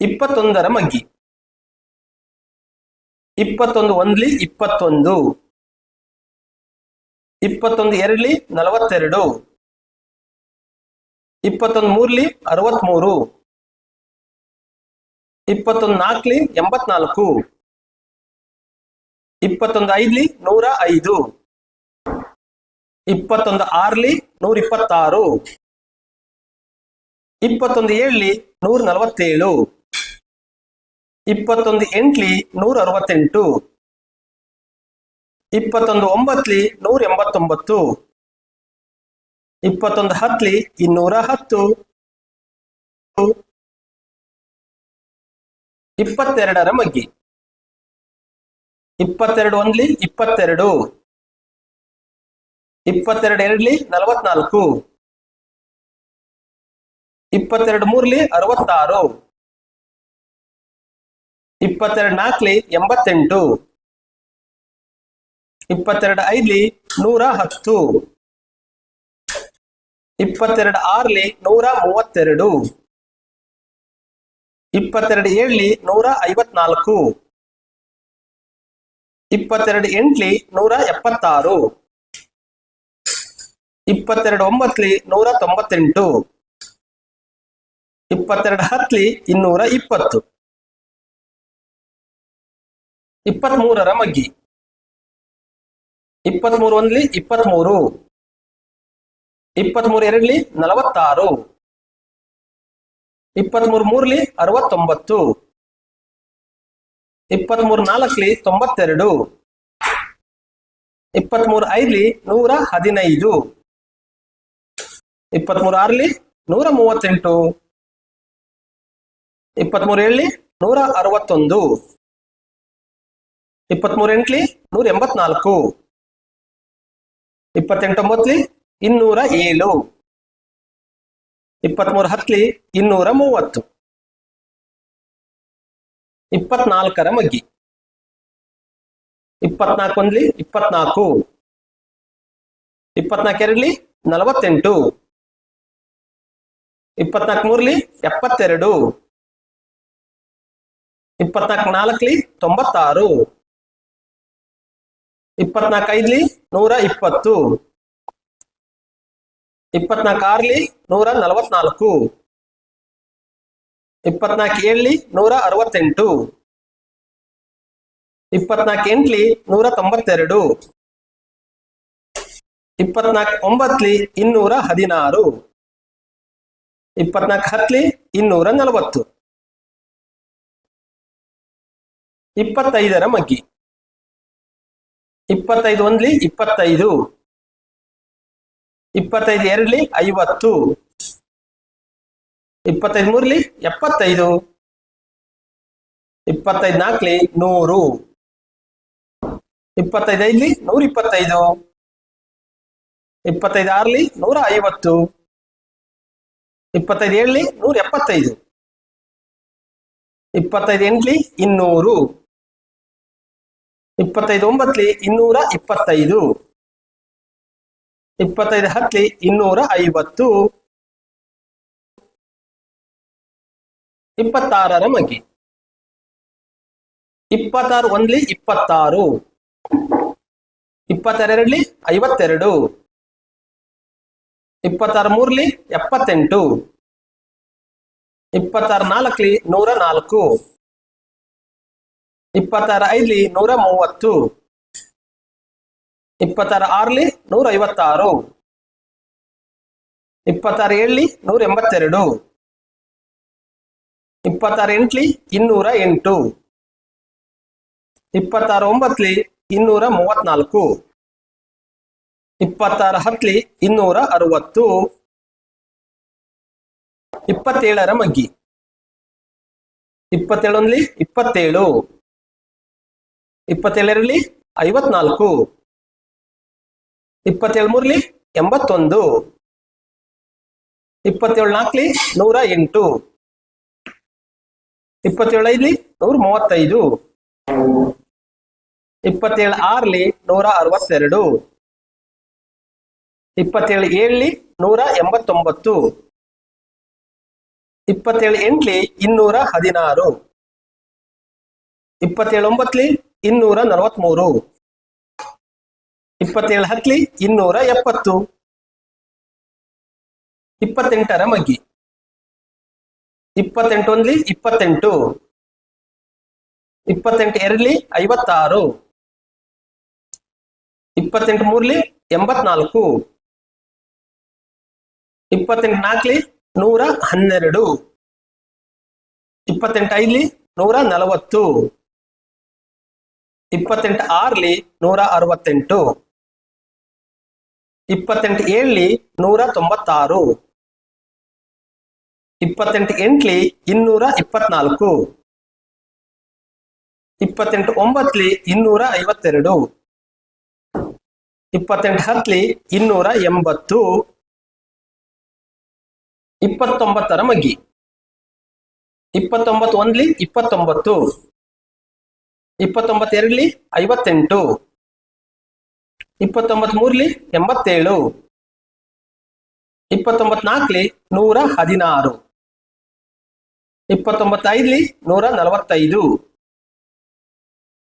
ಇಪ್ಪತ್ತೊಂದರ ಮಗ್ಗಿ. ಇಪ್ಪತ್ತೊಂದು ಒಂದ್ಲಿ ಇಪ್ಪತ್ತೊಂದು. ಇಪ್ಪತ್ತೊಂದು ಎರಡ್ಲಿ ನಲವತ್ತೆರಡು. ಇಪ್ಪತ್ತೊಂದು ಮೂರ್ಲಿ ಅರವತ್ಮೂರು. ಇಪ್ಪತ್ತೊಂದು ನಾಲ್ಕಲಿ ಎಂಬತ್ನಾಲ್ಕು. ಇಪ್ಪತ್ತೊಂದು ಐದ್ಲಿ ನೂರ ಐದು. ಇಪ್ಪತ್ತೊಂದು ಆರ್ಲಿ ನೂರ ಇಪ್ಪತ್ತಾರು ಇಪ್ಪತ್ತೊಂದು ಏಳ್ಲಿ ನೂರ ನಲವತ್ತೇಳು. ಇಪ್ಪತ್ತೊಂದು ಎಂಟ್ಲಿ ನೂರ ಅರವತ್ತೆಂಟು. ಇಪ್ಪತ್ತೊಂದು ಒಂಬತ್ಲಿ ನೂರ ಎಂಬತ್ತೊಂಬತ್ತು. ಇಪ್ಪತ್ತೊಂದು ಹತ್ಲಿ ಇನ್ನೂರ ಹತ್ತು. ಇಪ್ಪತ್ತೆರಡರ ಮಗ್ಗಿ. ಇಪ್ಪತ್ತೆರಡು ಒಂದ್ಲಿ ಇಪ್ಪತ್ತೆರಡು. ಇಪ್ಪತ್ತೆರಡು ಎರಡ್ಲಿ ನಲವತ್ನಾಲ್ಕು. ಇಪ್ಪತ್ತೆರಡು ಮೂರ್ಲಿ ಅರವತ್ತಾರು. ಇಪ್ಪತ್ತೆರಡು ನಾಲ್ಕಲಿ ಎಂಬತ್ತೆಂಟು. ಇಪ್ಪತ್ತೆರಡು ಐದ್ಲಿ ನೂರ ಹತ್ತು ಇಪ್ಪತ್ತೆರಡು ಆರ್ಲಿ ನೂರ ಮೂವತ್ತೆರಡು ಇಪ್ಪತ್ತೆರಡು ಏಳ್ಲಿ ನೂರ ಐವತ್ನಾಲ್ಕು ಇಪ್ಪತ್ತೆರಡು ಎಂಟ್ಲಿ ನೂರ ಎಪ್ಪತ್ತಾರು ಇಪ್ಪತ್ತೆರಡು ಒಂಬತ್ಲಿ ನೂರ ತೊಂಬತ್ತೆಂಟು ಇಪ್ಪತ್ತೆರಡು ಹತ್ಲಿ ಇನ್ನೂರ ಇಪ್ಪತ್ತು ಇಪ್ಪತ್ಮೂರರ ಮಗ್ಗಿ. ಇಪ್ಪತ್ಮೂರು ಒಂದ್ಲಿ ಇಪ್ಪತ್ಮೂರು. ಇಪ್ಪತ್ಮೂರು ಎರಡ್ಲಿ ನಲವತ್ತಾರು. ಇಪ್ಪತ್ಮೂರು ಮೂರ್ಲಿ ಅರವತ್ತೊಂಬತ್ತು. ಇಪ್ಪತ್ಮೂರು ನಾಲ್ಕಲಿ ತೊಂಬತ್ತೆರಡು. ಇಪ್ಪತ್ಮೂರು ಐದ್ಲಿ ನೂರ ಹದಿನೈದು. ಇಪ್ಪತ್ಮೂರು ಆರ್ಲಿ ನೂರ ಮೂವತ್ತೆಂಟು. ಇಪ್ಪತ್ಮೂರು ಏಳ್ಲಿ ನೂರ ಅರವತ್ತೊಂದು. ಇಪ್ಪತ್ಮೂರು ಎಂಟ್ಲಿ ನೂರ ಎಂಬತ್ನಾಲ್ಕು ಇಪ್ಪತ್ತೆಂಟೊಂಬತ್ಲಿ ಇನ್ನೂರ ಏಳು ಇಪ್ಪತ್ಮೂರು ಹತ್ಲಿ ಇನ್ನೂರ ಮೂವತ್ತು ಇಪ್ಪತ್ನಾಲ್ಕರ ಮಗ್ಗಿ. ಇಪ್ಪತ್ನಾಲ್ಕು ಒಂದ್ಲಿ ಇಪ್ಪತ್ನಾಲ್ಕು. ಇಪ್ಪತ್ನಾಲ್ಕೆರಡ್ಲಿ? ನಲವತ್ತೆಂಟು. ಇಪ್ಪತ್ನಾಲ್ಕು ಮೂರ್ಲಿ ಎಪ್ಪತ್ತೆರಡು. ಇಪ್ಪತ್ನಾಲ್ಕು ನಾಲ್ಕಲಿ ತೊಂಬತ್ತಾರು. ಇಪ್ಪತ್ನಾಲ್ಕು ಐದ್ಲಿ? ನೂರ ಇಪ್ಪತ್ತು. ಇಪ್ಪತ್ನಾಲ್ಕು ಆರ್ಲಿ? ನೂರ ನಲವತ್ನಾಲ್ಕು. ಇಪ್ಪತ್ನಾಲ್ಕು ಏಳ್ಲಿ? ನೂರ ಅರವತ್ತೆಂಟು. ಇಪ್ಪತ್ನಾಲ್ಕು ಎಂಟ್ಲಿ? ನೂರ ತೊಂಬತ್ತೆರಡು. ಇಪ್ಪತ್ನಾಲ್ಕು ಒಂಬತ್ಲಿ? ಇನ್ನೂರ ಹದಿನಾರು. ಇಪ್ಪತ್ನಾಲ್ಕು ಹತ್ಲಿ? ಇನ್ನೂರ ನಲವತ್ತು. ಇಪ್ಪತ್ತೈದರ ಮಗ್ಗಿ. ಇಪ್ಪತ್ತೈದು ಒಂದ್ಲಿ ಇಪ್ಪತ್ತೈದು. ಇಪ್ಪತ್ತೈದು ಎರಡ್ಲಿ ಐವತ್ತು. ಇಪ್ಪತ್ತೈದು ಮೂರ್ಲಿ ಎಪ್ಪತ್ತೈದು. ಇಪ್ಪತ್ತೈದು ನಾಲ್ಕಲಿ ನೂರು. ಇಪ್ಪತ್ತೈದು ಐದ್ಲಿ ನೂರ ಇಪ್ಪತ್ತೈದು ಇಪ್ಪತ್ತೈದು ಆರ್ಲಿ ನೂರ ಐವತ್ತು ಇಪ್ಪತ್ತೈದು ಏಳ್ಲಿ ನೂರ ಎಪ್ಪತ್ತೈದು ಇಪ್ಪತ್ತೈದು ಎಂಟ್ಲಿ ಇನ್ನೂರು. ಇಪ್ಪತ್ತೈದು ಒಂಬತ್ಲಿ ಇನ್ನೂರ ಇಪ್ಪತ್ತೈದು. ಇಪ್ಪತ್ತೈದು ಹತ್ತಲಿ ಇನ್ನೂರ ಐವತ್ತು. ಇಪ್ಪತ್ತಾರರ ಮಗಿ. ಇಪ್ಪತ್ತಾರು ಒಂದ್ಲಿ ಇಪ್ಪತ್ತಾರು. ಇಪ್ಪತ್ತೆರಡ್ಲಿ ಐವತ್ತೆರಡು. ಇಪ್ಪತ್ತಾರು ಮೂರ್ಲಿ ಎಪ್ಪತ್ತೆಂಟು. ಇಪ್ಪತ್ತಾರು ನಾಲ್ಕಲಿ ನೂರ ನಾಲ್ಕು. ಇಪ್ಪತ್ತಾರು ಐದ್ಲಿ ನೂರ ಮೂವತ್ತು. ಇಪ್ಪತ್ತಾರು ಆರ್ಲಿ ನೂರ ಐವತ್ತಾರು. ಇಪ್ಪತ್ತಾರು ಏಳ್ಲಿ ನೂರ ಎಂಬತ್ತೆರಡು. ಇಪ್ಪತ್ತಾರು ಎಂಟ್ಲಿ ಇನ್ನೂರ ಎಂಟು. ಇಪ್ಪತ್ತಾರು ಒಂಬತ್ಲಿ ಇನ್ನೂರ ಮೂವತ್ನಾಲ್ಕು. ಇಪ್ಪತ್ತಾರು ಹತ್ಲಿ ಇನ್ನೂರ ಅರವತ್ತು. ಇಪ್ಪತ್ತೇಳರ ಮಗ್ಗಿ. ಇಪ್ಪತ್ತೇಳೊಂದ್ಲಿ ಇಪ್ಪತ್ತೇಳು. ಇಪ್ಪತ್ತೇಳರಲ್ಲಿ? ಐವತ್ನಾಲ್ಕು. ಮೂರ್ಲಿ ಎಂಬತ್ತೊಂದು. ಇಪ್ಪತ್ತೇಳು ನಾಲ್ಕಲಿ ನೂರ ಎಂಟು ಇಪ್ಪತ್ತೇಳು ಐದ್ಲಿ ನೂರ ಮೂವತ್ತೈದು ಇಪ್ಪತ್ತೇಳು ಆರ್ಲಿ ನೂರ ಅರವತ್ತೆರಡು ಇಪ್ಪತ್ತೇಳು ಏಳ್ಲಿ ನೂರ ಎಂಬತ್ತೊಂಬತ್ತು ಇಪ್ಪತ್ತೇಳು ಎಂಟ್ಲಿ ಇನ್ನೂರ ಹದಿನಾರು ಇಪ್ಪತ್ತೇಳು ಒಂಬತ್ಲಿ ಇನ್ನೂರ ನಲವತ್ಮೂರು ಇಪ್ಪತ್ತೇಳು ಹತ್ಲಿ ಇನ್ನೂರ ಎಪ್ಪತ್ತು ಇಪ್ಪತ್ತೆಂಟರ ಮಗ್ಗಿ. ಇಪ್ಪತ್ತೆಂಟು ಒಂದ್ಲಿ, ಇಪ್ಪತ್ತೆಂಟು. ಇಪ್ಪತ್ತೆಂಟು ಎರಡ್ಲಿ, ಐವತ್ತಾರು. ಇಪ್ಪತ್ತೆಂಟು ಮೂರ್ಲಿ, ಎಂಬತ್ನಾಲ್ಕು. ಇಪ್ಪತ್ತೆಂಟು ನಾಲ್ಕಲಿ ನೂರ ಹನ್ನೆರಡು. ಇಪ್ಪತ್ತೆಂಟು ಐದ್ಲಿ, ನೂರ ನಲವತ್ತು. ಇಪ್ಪತ್ತೆಂಟು ಆರ್ಲಿ ನೂರ ಅರವತ್ತೆಂಟು. ಇಪ್ಪತ್ತೆಂಟು ಏಳ್ಲಿ ನೂರ ತೊಂಬತ್ತಾರು. ಇಪ್ಪತ್ತೆಂಟು ಎಂಟ್ಲಿ ಇನ್ನೂರ ಇಪ್ಪತ್ನಾಲ್ಕು. ಇಪ್ಪತ್ತೆಂಟು ಒಂಬತ್ಲಿ ಇನ್ನೂರ ಐವತ್ತೆರಡು. ಇಪ್ಪತ್ತೆಂಟು ಹತ್ಲಿ ಇನ್ನೂರ ಎಂಬತ್ತು. ಇಪ್ಪತ್ತೊಂಬತ್ತರ ಮಗ್ಗಿ. ಇಪ್ಪತ್ತೊಂಬತ್ತು ಒಂದ್ಲಿ ಇಪ್ಪತ್ತೊಂಬತ್ತು. ಇಪ್ಪತ್ತೊಂಬತ್ತು ಎರಡಲಿ ಐವತ್ತೆಂಟು. ಇಪ್ಪತ್ತೊಂಬತ್ತು ಮೂರ್ಲಿ ಎಂಬತ್ತೇಳು. ಇಪ್ಪತ್ತೊಂಬತ್ನಾಲ್ಕಲಿ ನೂರ ಹದಿನಾರು. ಇಪ್ಪತ್ತೊಂಬತ್ತೈದಲಿ ನೂರ ನಲವತ್ತೈದು.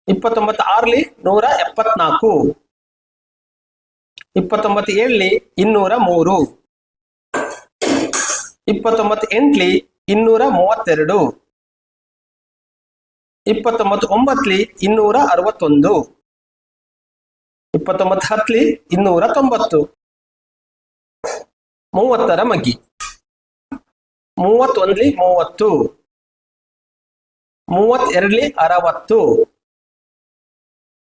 ಇಪ್ಪತ್ತೊಂಬತ್ತು ಆರ್ಲಿ ನೂರ ಎಪ್ಪತ್ನಾಲ್ಕು. ಇಪ್ಪತ್ತೊಂಬತ್ತು ಏಳಲಿ ಇನ್ನೂರ ಮೂರು. ಇಪ್ಪತ್ತೊಂಬತ್ತು ಎಂಟ್ಲಿ ಇನ್ನೂರ ಮೂವತ್ತೆರಡು. ಇಪ್ಪತ್ತೊಂಬತ್ತು ಒಂಬತ್ತಲಿ ಇನ್ನೂರ ಅರವತ್ತೊಂದು ಇಪ್ಪತ್ತೊಂಬತ್ತು ಹತ್ತಲಿ ಇನ್ನೂರ ತೊಂಬತ್ತು ಮೂವತ್ತರ ಮಗ್ಗಿ ಮೂವತ್ತೊಂದ್ಲಿ ಮೂವತ್ತು. ಮೂವತ್ತೆರಡ್ಲಿ ಅರವತ್ತು.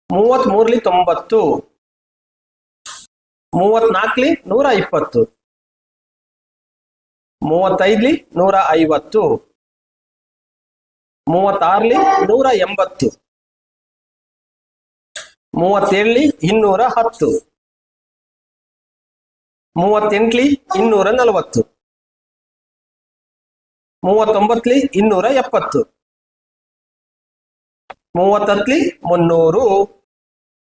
ಮೂವತ್ತ್ ಮೂರ್ಲಿ ತೊಂಬತ್ತು. ಮೂವತ್ನಾಲ್ಕಲಿ ನೂರ ಇಪ್ಪತ್ತು ಮೂವತ್ತೈದ್ಲಿ ನೂರ ಐವತ್ತು ಮೂವತ್ತಾರ್ಲಿ ನೂರ ಎಂಬತ್ತು. ಮೂವತ್ತೇಳಲಿ ಇನ್ನೂರ ಹತ್ತು. ಮೂವತ್ತೆಂಟ್ಲಿ ಇನ್ನೂರ ನಲವತ್ತು. ಮೂವತ್ತೊಂಬತ್ಲಿ ಇನ್ನೂರ ಎಪ್ಪತ್ತು. ಮೂವತ್ತತ್ಲಿ ಮುನ್ನೂರು.